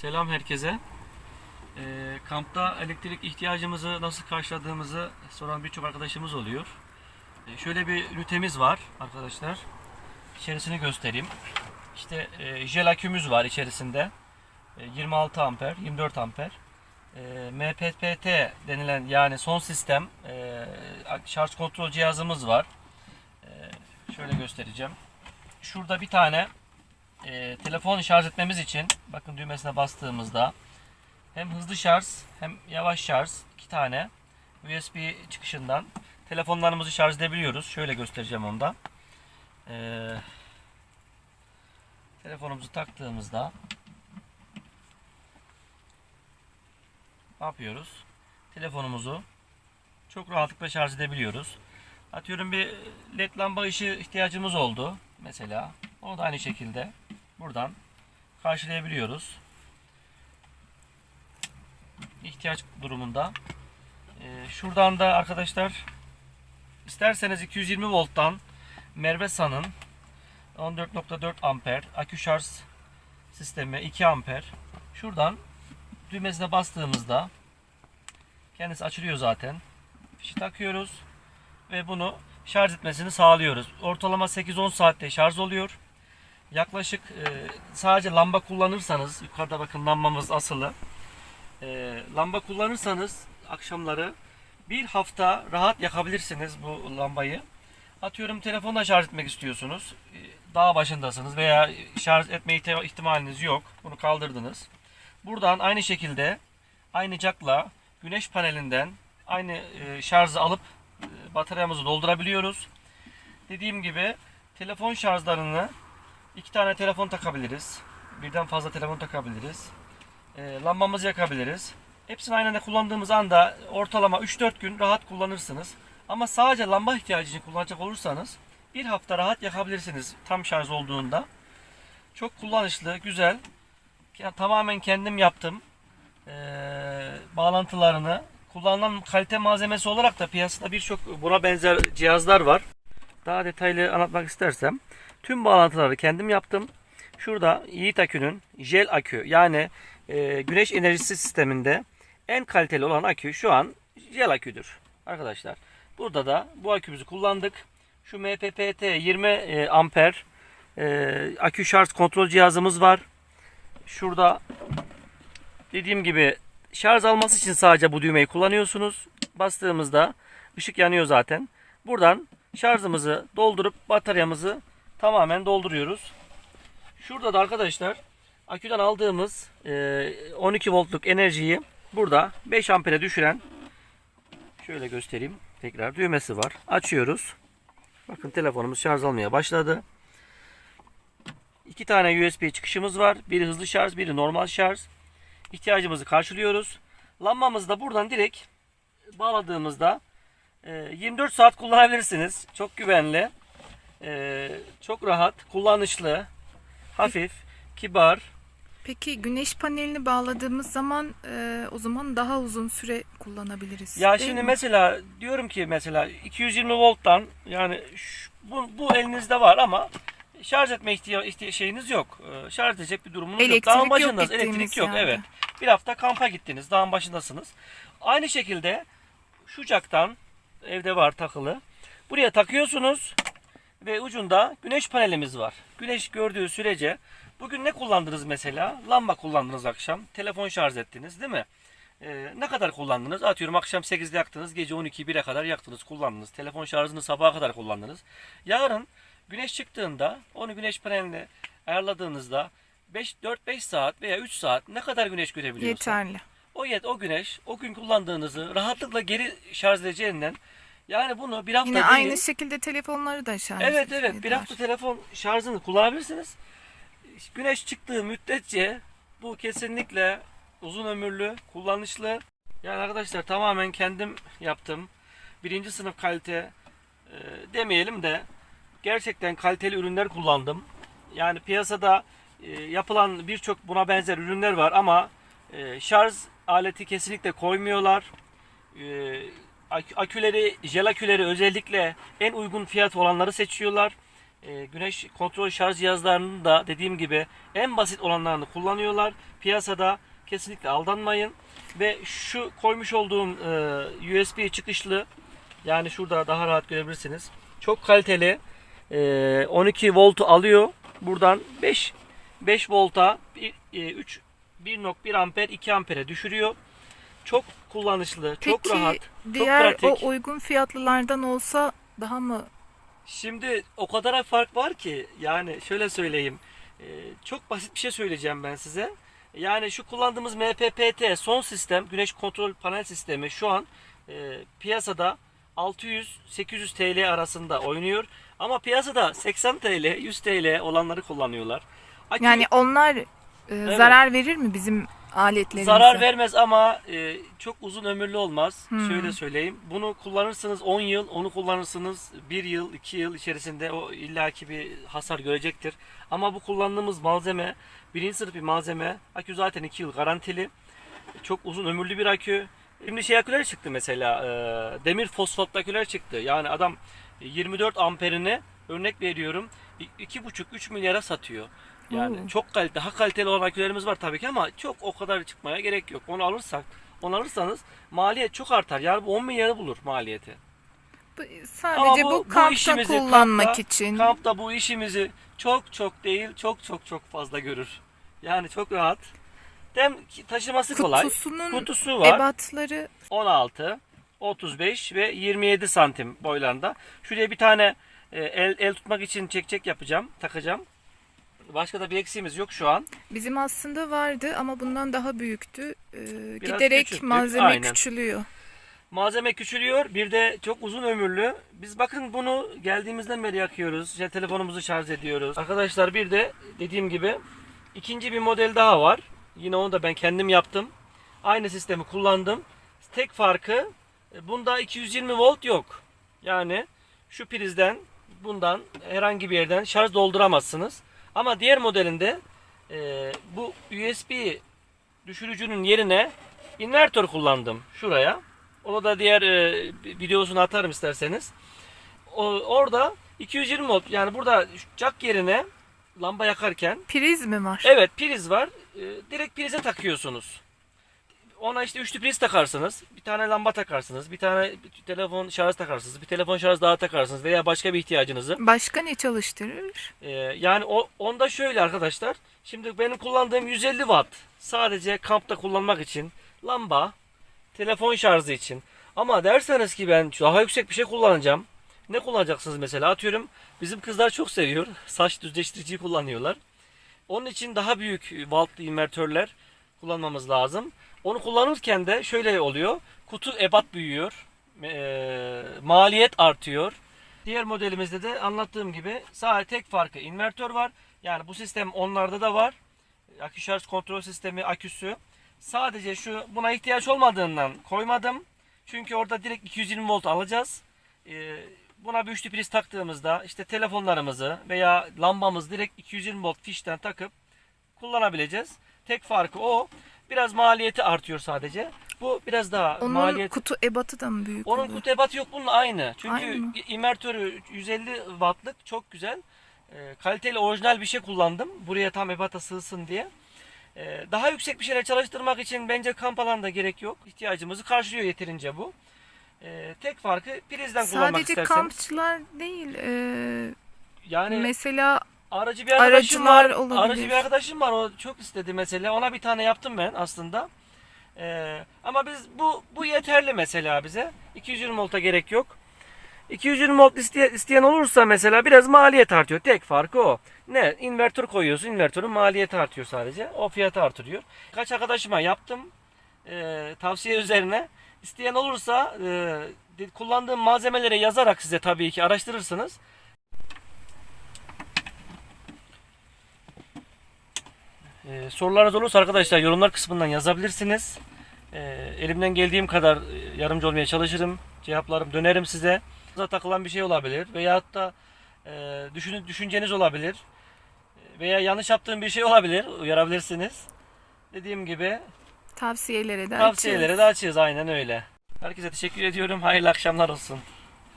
Selam herkese. Ee, kampta elektrik ihtiyacımızı nasıl karşıladığımızı soran birçok arkadaşımız oluyor. Ee, şöyle bir ünitemiz var arkadaşlar. İçerisini göstereyim. İşte e, jel akümüz var içerisinde. E, 26 amper, 24 amper. E, MPPT denilen yani son sistem e, şarj kontrol cihazımız var. E, şöyle göstereceğim. Şurada bir tane e, telefon şarj etmemiz için bakın düğmesine bastığımızda hem hızlı şarj hem yavaş şarj iki tane USB çıkışından telefonlarımızı şarj edebiliyoruz. Şöyle göstereceğim onu da. Ee, telefonumuzu taktığımızda ne yapıyoruz? Telefonumuzu çok rahatlıkla şarj edebiliyoruz. Atıyorum bir led lamba ışığı ihtiyacımız oldu mesela. Onu da aynı şekilde buradan karşılayabiliyoruz. İhtiyaç durumunda. Ee, şuradan da arkadaşlar isterseniz 220 volttan Mervesa'nın 14.4 amper akü şarj sistemi 2 amper. Şuradan düğmesine bastığımızda kendisi açılıyor zaten. Fişi takıyoruz ve bunu şarj etmesini sağlıyoruz. Ortalama 8-10 saatte şarj oluyor. Yaklaşık e, sadece lamba kullanırsanız yukarıda bakın lambamız asılı. E, lamba kullanırsanız akşamları bir hafta rahat yakabilirsiniz bu lambayı. Atıyorum telefonla şarj etmek istiyorsunuz. E, dağ başındasınız veya şarj etme ihti- ihtimaliniz yok. Bunu kaldırdınız. Buradan aynı şekilde aynı jackla güneş panelinden aynı şarjı alıp bataryamızı doldurabiliyoruz. Dediğim gibi telefon şarjlarını iki tane telefon takabiliriz. Birden fazla telefon takabiliriz. E, lambamızı yakabiliriz. Hepsini aynı anda kullandığımız anda ortalama 3-4 gün rahat kullanırsınız. Ama sadece lamba ihtiyacı için kullanacak olursanız bir hafta rahat yakabilirsiniz tam şarj olduğunda. Çok kullanışlı, güzel. Ya, tamamen kendim yaptım. E, bağlantılarını kullanılan kalite malzemesi olarak da piyasada birçok buna benzer cihazlar var. Daha detaylı anlatmak istersem tüm bağlantıları kendim yaptım. Şurada Yiğit Akü'nün jel akü yani e, güneş enerjisi sisteminde en kaliteli olan akü şu an jel aküdür arkadaşlar. Burada da bu akümüzü kullandık. Şu MPPT 20 e, amper e, akü şarj kontrol cihazımız var. Şurada dediğim gibi şarj alması için sadece bu düğmeyi kullanıyorsunuz. Bastığımızda ışık yanıyor zaten. Buradan şarjımızı doldurup bataryamızı tamamen dolduruyoruz. Şurada da arkadaşlar aküden aldığımız e, 12 voltluk enerjiyi burada 5 ampere düşüren şöyle göstereyim tekrar düğmesi var. Açıyoruz. Bakın telefonumuz şarj almaya başladı. İki tane USB çıkışımız var. Biri hızlı şarj, biri normal şarj. İhtiyacımızı karşılıyoruz. Lambamızı da buradan direkt bağladığımızda e, 24 saat kullanabilirsiniz. Çok güvenli, e, çok rahat, kullanışlı, hafif, kibar. Peki güneş panelini bağladığımız zaman e, o zaman daha uzun süre kullanabiliriz. Ya şimdi mi? mesela diyorum ki mesela 220 volttan yani şu- bu, bu elinizde var ama şarj etme ihtiya, ihtiya- şeyiniz yok. Ee, şarj edecek bir durumunuz yok. Elektrik Dağın yok başındasınız. gittiğimiz Elektrik yok yerde. evet. Bir hafta kampa gittiniz. Dağın başındasınız. Aynı şekilde şu caktan evde var takılı. Buraya takıyorsunuz ve ucunda güneş panelimiz var. Güneş gördüğü sürece bugün ne kullandınız mesela? Lamba kullandınız akşam. Telefon şarj ettiniz değil mi? Ee, ne kadar kullandınız? Atıyorum akşam 8'de yaktınız, gece 12 1'e kadar yaktınız, kullandınız. Telefon şarjını sabaha kadar kullandınız. Yarın güneş çıktığında onu güneş paneline ayarladığınızda 5 4 5 saat veya 3 saat ne kadar güneş görebiliyorsan yeterli. o yet o güneş o gün kullandığınızı rahatlıkla geri şarj edeceğinden yani bunu bir hafta Yine değil, aynı şekilde telefonları da şarj Evet evet bir hafta telefon şarjını kullanabilirsiniz. Güneş çıktığı müddetçe bu kesinlikle uzun ömürlü, kullanışlı. Yani arkadaşlar tamamen kendim yaptım. Birinci sınıf kalite e, demeyelim de gerçekten kaliteli ürünler kullandım. Yani piyasada e, yapılan birçok buna benzer ürünler var ama e, şarj aleti kesinlikle koymuyorlar. E, aküleri, jel aküleri özellikle en uygun fiyat olanları seçiyorlar. e, güneş kontrol şarj cihazlarının da dediğim gibi en basit olanlarını kullanıyorlar. Piyasada kesinlikle aldanmayın. Ve şu koymuş olduğum e, USB çıkışlı yani şurada daha rahat görebilirsiniz. Çok kaliteli. e, 12 voltu alıyor. Buradan 5 5 volta bir- e, 3 1.1 amper 2 ampere düşürüyor. Çok kullanışlı, çok Peki rahat. diğer pratik. o uygun fiyatlılardan olsa daha mı Şimdi o kadar fark var ki yani şöyle söyleyeyim. Ee, çok basit bir şey söyleyeceğim ben size. Yani şu kullandığımız MPPT son sistem güneş kontrol panel sistemi şu an e, piyasada 600-800 TL arasında oynuyor. Ama piyasada 80 TL, 100 TL olanları kullanıyorlar. Akü- yani onlar e, zarar verir mi bizim aletlerimize? Zarar vermez ama e, çok uzun ömürlü olmaz. Hmm. Şöyle söyleyeyim. Bunu kullanırsınız 10 yıl, onu kullanırsınız 1 yıl, 2 yıl içerisinde o illaki bir hasar görecektir. Ama bu kullandığımız malzeme birinci sınıf bir malzeme. Akü zaten 2 yıl garantili. Çok uzun ömürlü bir akü. Şimdi şey aküler çıktı mesela. e, demir fosfatlı aküler çıktı. Yani adam 24 amperini örnek veriyorum 2,5-3 milyara satıyor. Yani Oo. çok kaliteli, daha kaliteli olan akülerimiz var tabii ki ama çok o kadar çıkmaya gerek yok. Onu alırsak, onu alırsanız maliyet çok artar. Yani bu 10 milyarı bulur maliyeti. Bu- Sadece Ama bu, bu- bu kampta işimizi kullanmak kampta- için. Kampta bu işimizi çok çok değil, çok çok çok fazla görür. Yani çok rahat. Hem taşıması kolay. Kutusunun Kutusu var. ebatları 16, 35 ve 27 santim boylarında. Şuraya bir tane e, el, el tutmak için çek yapacağım, takacağım. Başka da bir eksiğimiz yok şu an. bizim aslında vardı ama bundan daha büyüktü. Ee, Biraz giderek küçülttük, malzeme aynen. küçülüyor. Malzeme küçülüyor. Bir de çok uzun ömürlü. Biz bakın bunu geldiğimizden beri yakıyoruz. İşte telefonumuzu şarj ediyoruz. Arkadaşlar bir de dediğim gibi ikinci bir model daha var. Yine onu da ben kendim yaptım. Aynı sistemi kullandım. Tek farkı e, bunda 220 volt yok. Yani şu prizden bundan herhangi bir yerden şarj dolduramazsınız. Ama diğer modelinde e, bu USB düşürücünün yerine invertör kullandım şuraya. Onu da diğer e, videosunu atarım isterseniz. O, orada 220 volt yani burada jack yerine lamba yakarken Priz mi var? evet priz var. E, direkt prize takıyorsunuz. Ona işte üçlü priz takarsınız. Bir tane lamba takarsınız. Bir tane telefon şarj takarsınız. Bir telefon şarj daha takarsınız veya başka bir ihtiyacınızı. Başka ne çalıştırır? Ee, yani o onda şöyle arkadaşlar. Şimdi benim kullandığım 150 watt. Sadece kampta kullanmak için. Lamba, telefon şarjı için. Ama derseniz ki ben daha yüksek bir şey kullanacağım. Ne kullanacaksınız mesela? Atıyorum bizim kızlar çok seviyor. Saç düzleştiriciyi kullanıyorlar. Onun için daha büyük wattlı invertörler kullanmamız lazım. Onu kullanırken de şöyle oluyor. Kutu ebat büyüyor. Ee, maliyet artıyor. Diğer modelimizde de anlattığım gibi sadece tek farkı invertör var. Yani bu sistem onlarda da var. Akü şarj kontrol sistemi aküsü. Sadece şu buna ihtiyaç olmadığından koymadım. Çünkü orada direkt 220 volt alacağız. Ee, buna bir üçlü priz taktığımızda işte telefonlarımızı veya lambamızı direkt 220 volt fişten takıp kullanabileceğiz. Tek farkı o. Biraz maliyeti artıyor sadece. Bu biraz daha Onun maliyet kutu ebatı da mı büyük onun oluyor? kutu ebatı yok bununla aynı. Çünkü Aynı mı? invertörü 150 wattlık çok güzel. Ee, kaliteli orijinal bir şey kullandım. Buraya tam ebata sığsın diye. Ee, daha yüksek bir şeyler çalıştırmak için bence kamp alanında gerek yok. İhtiyacımızı karşılıyor yeterince bu. Ee, tek farkı prizden kullanmak Sadece isterseniz. kampçılar değil. e, yani mesela aracı bir arkadaşım aracılar var. olabilir. Aracı bir arkadaşım var. O çok istedi mesela. Ona bir tane yaptım ben aslında. Ee, ama biz bu bu yeterli mesela bize. 220 volta gerek yok. 220 volt isteye- isteyen olursa mesela biraz maliyet artıyor. Tek farkı o. Ne? İnvertör koyuyorsun. İnvertörün maliyeti artıyor sadece. O fiyatı artırıyor. Kaç arkadaşıma yaptım. Ee, tavsiye üzerine. İsteyen olursa e, kullandığım malzemeleri yazarak size tabii ki araştırırsınız. Ee, sorularınız olursa arkadaşlar yorumlar kısmından yazabilirsiniz. Ee, elimden geldiğim kadar e, yardımcı olmaya çalışırım. Cevaplarım dönerim size. Size takılan bir şey olabilir veyahut da e, düşün, düşünceniz olabilir. Veya yanlış yaptığım bir şey olabilir. Uyarabilirsiniz. Dediğim gibi tavsiyelere de tavsiyelere açığız. de açığız aynen öyle. Herkese teşekkür ediyorum. Hayırlı akşamlar olsun.